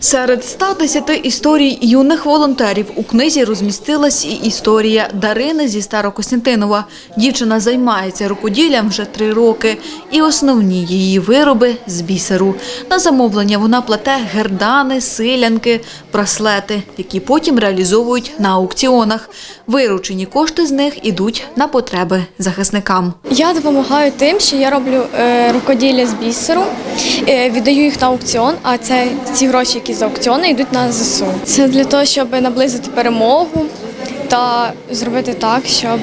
Серед 110 історій юних волонтерів у книзі розмістилась і історія Дарини зі Старокостянтинова. Дівчина займається рукоділлям вже три роки, і основні її вироби з бісеру. На замовлення вона плете гердани, силянки, браслети, які потім реалізовують на аукціонах. Виручені кошти з них ідуть на потреби захисникам. Я допомагаю тим, що я роблю е, рукоділля з бісеру, е, віддаю їх на аукціон, а це ці гроші, які з аукціону, йдуть на ЗСУ. Це для того, щоб наблизити перемогу та зробити так, щоб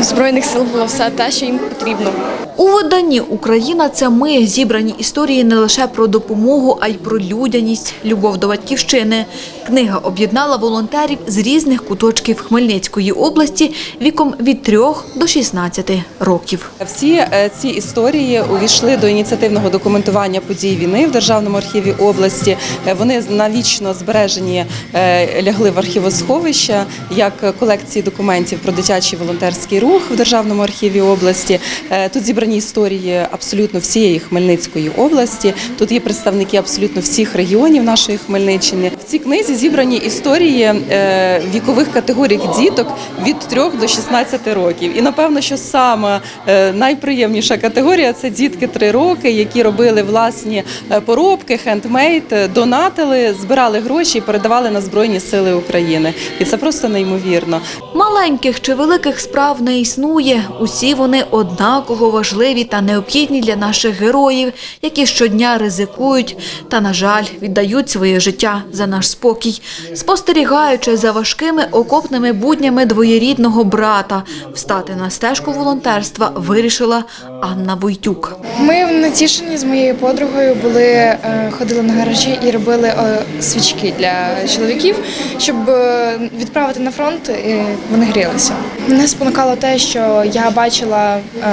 Збройних сил було все те, що їм потрібно. У виданні Україна це ми зібрані історії не лише про допомогу, а й про людяність, любов до батьківщини. Книга об'єднала волонтерів з різних куточків Хмельницької області віком від 3 до 16 років. Всі е, ці історії увійшли до ініціативного документування подій війни в Державному архіві області. Е, Вони навічно збережені, е, лягли в архівосховища як колекції документів про дитячий волонтерський рух в Державному архіві області. Е, Тут зібрані історії абсолютно всієї Хмельницької області. Тут є представники абсолютно всіх регіонів нашої Хмельниччини. В цій книзі зібрані історії е, вікових категорій діток від 3 до 16 років. І напевно, що саме е, найприємніша категорія це дітки 3 роки, які робили власні поробки, хендмейд, донатили, збирали гроші і передавали на Збройні Сили України. І це просто неймовірно. Маленьких чи великих справ не існує. Усі вони однаково важливі та необхідні для наших героїв, які щодня ризикують та, на жаль, віддають своє життя за наш спокій. Спостерігаючи за важкими окопними буднями двоєрідного брата, встати на стежку волонтерства вирішила Анна Войтюк. Ми в Натішині з моєю подругою були е, ходили на гаражі і робили е, свічки для чоловіків, щоб е, відправити на фронт, і вони грілися. Мене спонукало те, що я бачила, е,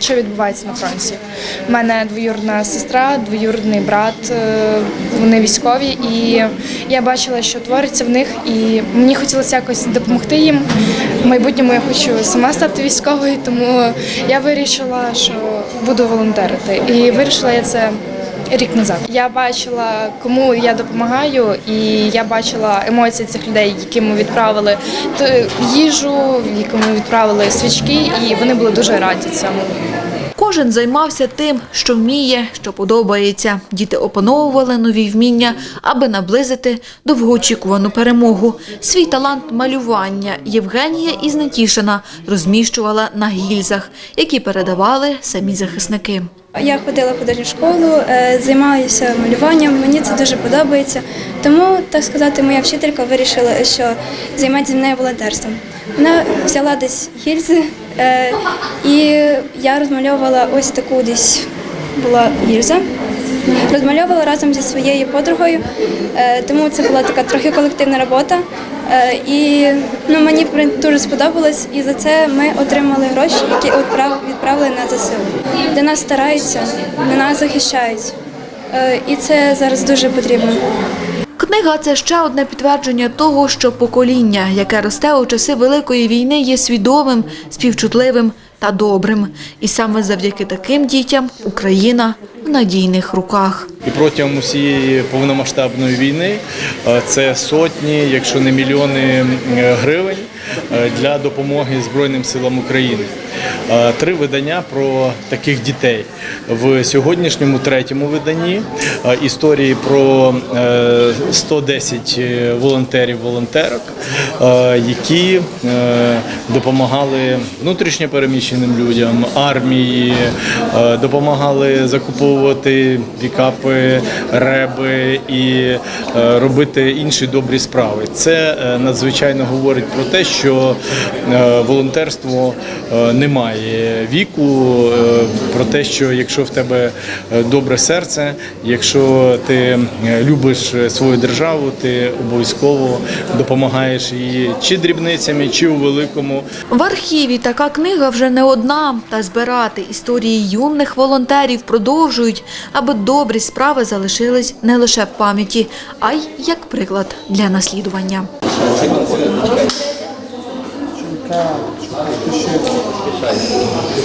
що відбувається на фронті. У мене двоюродна сестра, двоюродний брат. е, Вони військові, і я бачила, що твориться в них, і мені хотілося якось допомогти їм. В майбутньому я хочу сама стати військовою, тому я вирішила, що буду волонтерити. І вирішила я це рік назад. Я бачила, кому я допомагаю, і я бачила емоції цих людей, яким ми відправили їжу, їжу, якому відправили свічки, і вони були дуже раді цьому. Кожен займався тим, що вміє, що подобається. Діти опановували нові вміння, аби наблизити довгоочікувану перемогу. Свій талант малювання Євгенія із Нетішина розміщувала на гільзах, які передавали самі захисники. Я ходила в художню школу, е, займаюся малюванням. Мені це дуже подобається. Тому, так сказати, моя вчителька вирішила, що займатися зі мною волонтерством. Вона взяла десь гільзи, і я розмальовувала ось таку десь була гільза. Розмальовувала разом зі своєю подругою, е, тому це була така трохи колективна робота. Е, І ну, мені дуже сподобалось, і за це ми отримали гроші, які відправили на ЗСУ. Для нас стараються, для нас захищають. Е, І це зараз дуже потрібно. Книга це ще одне підтвердження того, що покоління, яке росте у часи Великої війни, є свідомим, співчутливим та добрим. І саме завдяки таким дітям Україна в надійних руках. І протягом усієї повномасштабної війни е, це сотні, якщо не мільйони е, гривень для допомоги Збройним силам України. Е, Три видання про таких дітей. В сьогоднішньому третьому виданні е, історії про е, 110 волонтерів-волонтерок, е, які е, допомагали внутрішньо переміщеним людям, армії, е, допомагали закуповувати пікапи, реби і е, робити інші добрі справи. Це е, надзвичайно говорить про те, що е, волонтерство е, не має віку, е, про те, що якщо в тебе добре серце, якщо ти любиш свою державу, ти обов'язково допомагаєш її чи дрібницями, чи у великому. В архіві така книга вже не одна, та збирати історії юних волонтерів продовжують, аби добрі справи залишились не лише в пам'яті, а й як приклад для наслідування. Так, ще.